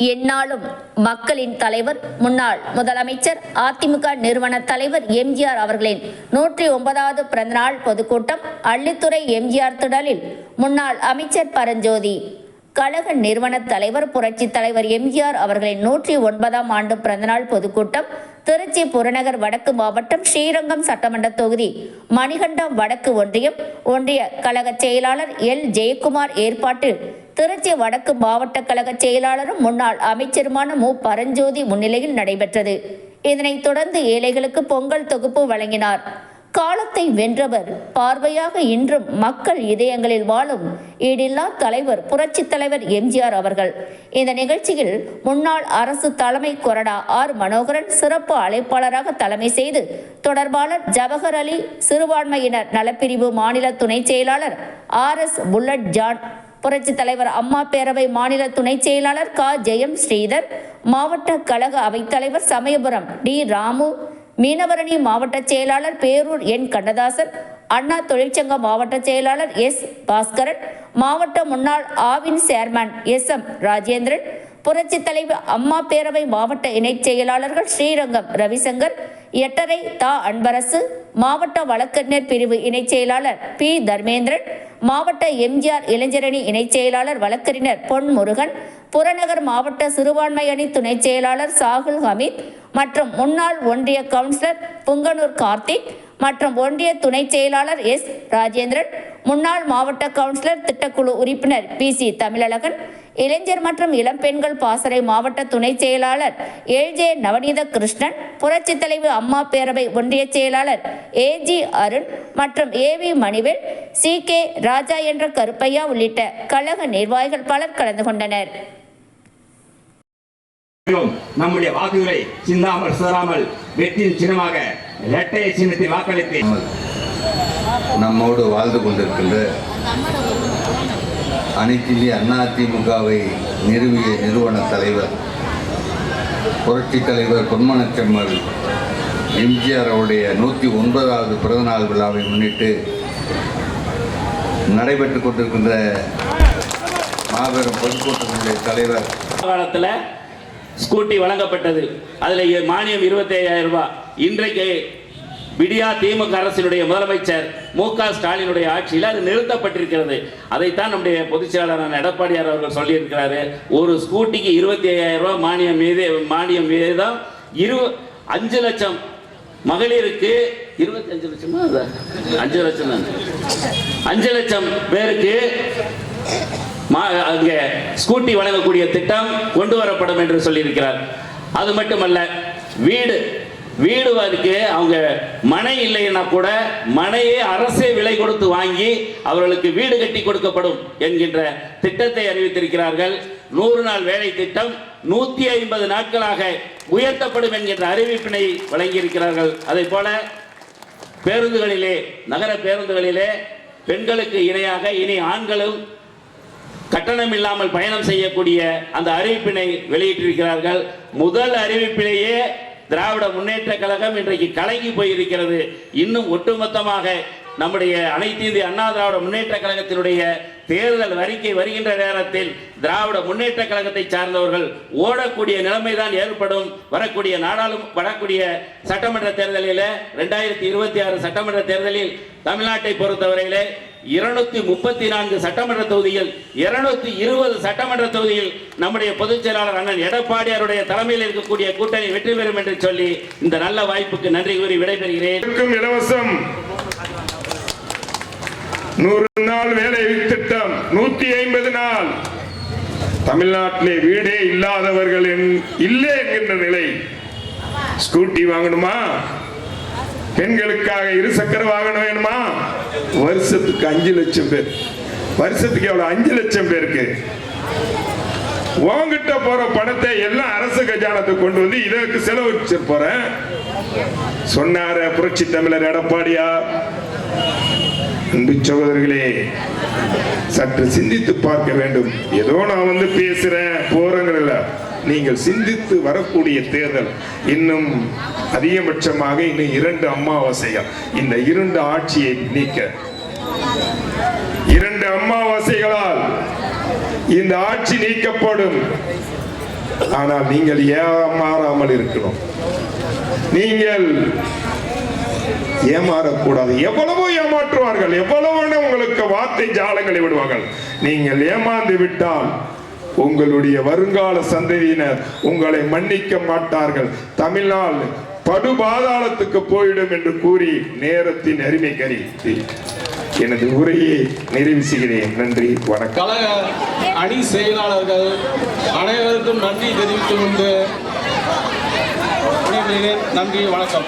எந்நாளும் மக்களின் தலைவர் முன்னாள் முதலமைச்சர் அதிமுக நிறுவன தலைவர் எம்ஜிஆர் அவர்களின் நூற்றி ஒன்பதாவது பிறந்தநாள் பொதுக்கூட்டம் அள்ளித்துறை எம்ஜிஆர் திடலில் முன்னாள் அமைச்சர் பரஞ்சோதி கழக நிறுவன தலைவர் புரட்சி தலைவர் எம்ஜிஆர் அவர்களின் நூற்றி ஒன்பதாம் ஆண்டு பிறந்தநாள் பொதுக்கூட்டம் திருச்சி புறநகர் வடக்கு மாவட்டம் ஸ்ரீரங்கம் சட்டமன்ற தொகுதி மணிகண்டம் வடக்கு ஒன்றியம் ஒன்றிய கழக செயலாளர் எல். ஜெயக்குமார் ஏற்பாட்டில் திருச்சி வடக்கு மாவட்ட கழக செயலாளரும் முன்னாள் அமைச்சருமான மு. பரஞ்சோதி முன்னிலையில் நடைபெற்றது. இதனைத் தொடர்ந்து ஏழைகளுக்கு பொங்கல் தொகுப்பு வழங்கினார். காலத்தை வென்றவர் பார்வையாக இன்றும் மக்கள் இதயங்களில் வாழும் ஈடில்லா தலைவர் புரட்சி தலைவர் எம்ஜிஆர் அவர்கள். இந்த நிகழ்ச்சியில் முன்னாள் அரசு தலைமை கொறடா ஆர். மனோகரன் சிறப்பு அழைப்பாளராக தலைமை செய்து தொடர்பாளர் ஜவஹர் அலி சிறுபான்மையினர் நலப்பிரிவு மாநில துணை செயலாளர் ஆர். எஸ். புல்லட் ஜான் புரட்சித் தலைவர் அம்மா பேரவை மாநில துணை செயலாளர் க. ஜெயம் ஸ்ரீதர் மாவட்ட கழக அவைத்தலைவர் சமயபுரம் டி. ராமு மீனவரணி மாவட்ட செயலாளர் பேரூர் என். கண்ணதாசன் அண்ணா தொழிற்சங்க மாவட்ட செயலாளர் எஸ். பாஸ்கரன் மாவட்ட முன்னாள் Aavin chairman S. M. Rajendran புரட்சி தலைவர் அம்மா பேரவை மாவட்ட இணைச் செயலாளர்கள் ஸ்ரீரங்கம் ரவிசங்கர் எட்டரை தா. அன்பரசு மாவட்ட வழக்கறிஞர் பிரிவு இணைச் செயலாளர் பி. தர்மேந்திரன் மாவட்ட எம்ஜிஆர் இளைஞரணி இணைச் செயலாளர் வழக்கறிஞர் பொன் முருகன் புறநகர் மாவட்ட சிறுபான்மை அணி துணைச் செயலாளர் சாகுல் ஹமீத் மற்றும் முன்னாள் ஒன்றிய கவுன்சிலர் புங்கனூர் கார்த்திக் மற்றும் ஒன்றிய துணை செயலாளர் எஸ் ராஜேந்திரன் முன்னாள் மாவட்ட கவுன்சிலர் திட்டக்குழு உறுப்பினர் பி சி தமிழழகன் இளைஞர் மற்றும் இளம்பெண்கள் பாசறை மாவட்ட துணைச் செயலாளர் எல் ஜே நவநீத கிருஷ்ணன் புரட்சித் தலைவர் அம்மா பேரவை ஒன்றிய செயலாளர் ஏ ஜி அருண் மற்றும் A V Manivel C K Raja என்ற கருப்பையா உள்ளிட்ட கழக நிர்வாகிகள் பலர் கலந்து கொண்டனர். நம்முடைய வாக்குகளை சிந்தாமல் சிதறாமல் வெற்றியின் சின்னமாக இரட்டை சின்னத்தை வாக்களித்து நம்மோடு வாழ்ந்து கொண்டிருக்கின்ற அனைத்து இந்திய அண்ணா திமுகவை நிறுவிய நிறுவன தலைவர் புரட்சி தலைவர் பொன்மனச்செம்மல் எம்ஜிஆர் அவருடைய நூற்றி ஒன்பதாவது பிறந்தநாள் விழாவை முன்னிட்டு நடைபெற்றுக் கொண்டிருக்கின்ற மாபெரும் பொதுக்கூட்டத்தினுடைய தலைவர். காலத்தில் ஸ்கூட்டி வழங்கப்பட்டது. அதில் மானியம் இருபத்தி ஐயாயிரம் ரூபாய். இன்றைக்கு விடியா திமுக அரசினுடைய முதலமைச்சர் மு க ஸ்டாலினுடைய ஆட்சியில் அது நிறுத்தப்பட்டிருக்கிறது. அதைத்தான் நம்முடைய பொதுச் செயலாளர் எடப்பாடியார் அவர்கள் சொல்லியிருக்கிறாரு. ஒரு ஸ்கூட்டிக்கு இருபத்தி ஐயாயிரம் ரூபாய் மானியம் மீது மானியம் வீதம் இரு அஞ்சு லட்சம். மகளிருக்கு இருபத்தஞ்சு லட்சமா? அஞ்சு லட்சம் தான். அஞ்சு லட்சம் பேருக்கு மா- அங்கே ஸ்கூட்டி வழங்கக்கூடிய திட்டம் கொண்டு வரப்படும் என்று சொல்லியிருக்கிறார். அது மட்டுமல்ல வீடு. வீடு அவங்க மனை இல்லைன்னா கூட மனையே அரசே விலை கொடுத்து வாங்கி அவர்களுக்கு வீடு கட்டி கொடுக்கப்படும் என்கின்ற திட்டத்தை அறிவித்திருக்கிறார்கள். நூறு நாள் வேலை திட்டம் நூத்தி ஐம்பது நாட்களாக உயர்த்தப்படும் என்கின்ற அறிவிப்பினை வழங்கியிருக்கிறார்கள். அதே போல பேருந்துகளிலே நகர பேருந்துகளிலே பெண்களுக்கு இணையாக இனி ஆண்களும் கட்டணம் இல்லாமல் பயணம் செய்யக்கூடிய அந்த அறிவிப்பினை வெளியிட்டிருக்கிறார்கள். முதல் அறிவிப்பிலேயே திராவிட முன்னேற்ற கழகம் இன்றைக்கு கலங்கி போயிருக்கிறது. இன்னும் ஒட்டுமொத்தமாக நம்முடைய அனைத்து இந்திய அண்ணா திராவிட முன்னேற்ற கழகத்தினுடைய தேர்தல் அறிக்கை வருகின்ற நேரத்தில் திராவிட முன்னேற்ற கழகத்தை சார்ந்தவர்கள் ஓடக்கூடிய நிலைமைதான் ஏற்படும். வரக்கூடிய நாடாளும் வரக்கூடிய சட்டமன்ற தேர்தலில் ரெண்டாயிரத்தி இருபத்தி ஆறு சட்டமன்ற தேர்தலில் தமிழ்நாட்டை பொறுத்தவரையிலே இருநூத்தி முப்பத்தி நான்கு சட்டமன்ற தொகுதியில் இருநூத்தி இருபது சட்டமன்ற தொகுதியில் நம்முடைய பொதுச் செயலாளர் அண்ணன் எடப்பாடியாருடைய தலைமையில் இருக்கக்கூடிய கூட்டணி வெற்றி பெறும் என்று சொல்லி இந்த நல்ல வாய்ப்புக்கு நன்றி கூறி விடைபெறுகிறேன். இலவசம் நூறு நாள் வேலை திட்டம் நூத்தி ஐம்பது நாள். தமிழ்நாட்டிலே வீடே இல்லாதவர்கள் இல்லை என்கின்ற நிலை. ஸ்கூட்டி வாங்கணுமா? பெண்களுக்காக இருசக்கர வாகனம் வேணுமா? வருஷத்துக்கு அஞ்சு லட்சம் பேர். வருஷத்துக்கு எவ்வளவு? அஞ்சு லட்சம் பேருக்கு. உன்கிட்ட போற பணத்தை எல்லாம் அரசு கஜானத்தை கொண்டு வந்து இதற்கு செலவழிச்சு போறேன் சொன்னார புரட்சி தமிழர் எடப்பாடியா. அன்பு சகோதரர்களே சற்று சிந்தித்து பார்க்க வேண்டும். ஏதோ நான் வந்து பேசுறேன் போறேங்கிறல நீங்கள் சிந்தித்து வரக்கூடிய தேர்தல் இன்னும் அதிகபட்சமாக இன்னும் இரண்டு அமாவாசைகள் இந்த இரண்டு ஆட்சியை நீக்க. இரண்டு அமாவாசைகளால் இந்த ஆட்சி நீக்கப்படும். ஆனால் நீங்கள் ஏமாறாமல் இருக்கணும். நீங்கள் ஏமாறக்கூடாது. எவ்வளவோ ஏமாற்றுவார்கள். எவ்வளவு உங்களுக்கு வார்த்தை ஜாலங்களை விடுவார்கள். நீங்கள் ஏமாந்து விட்டால் உங்களுடைய வருங்கால சந்ததியினர் உங்களை மன்னிக்க மாட்டார்கள். தமிழ்நாடு படுபாதாளத்துக்கு போயிடும் என்று கூறி நேரத்தின் அருமை கருதி எனது உரையை நிறைவு செய்கிறேன். நன்றி வணக்கம். கழக அணி செயலாளர்கள் அனைவருக்கும் நன்றி தெரிவித்துக் கொண்டு நன்றி வணக்கம்.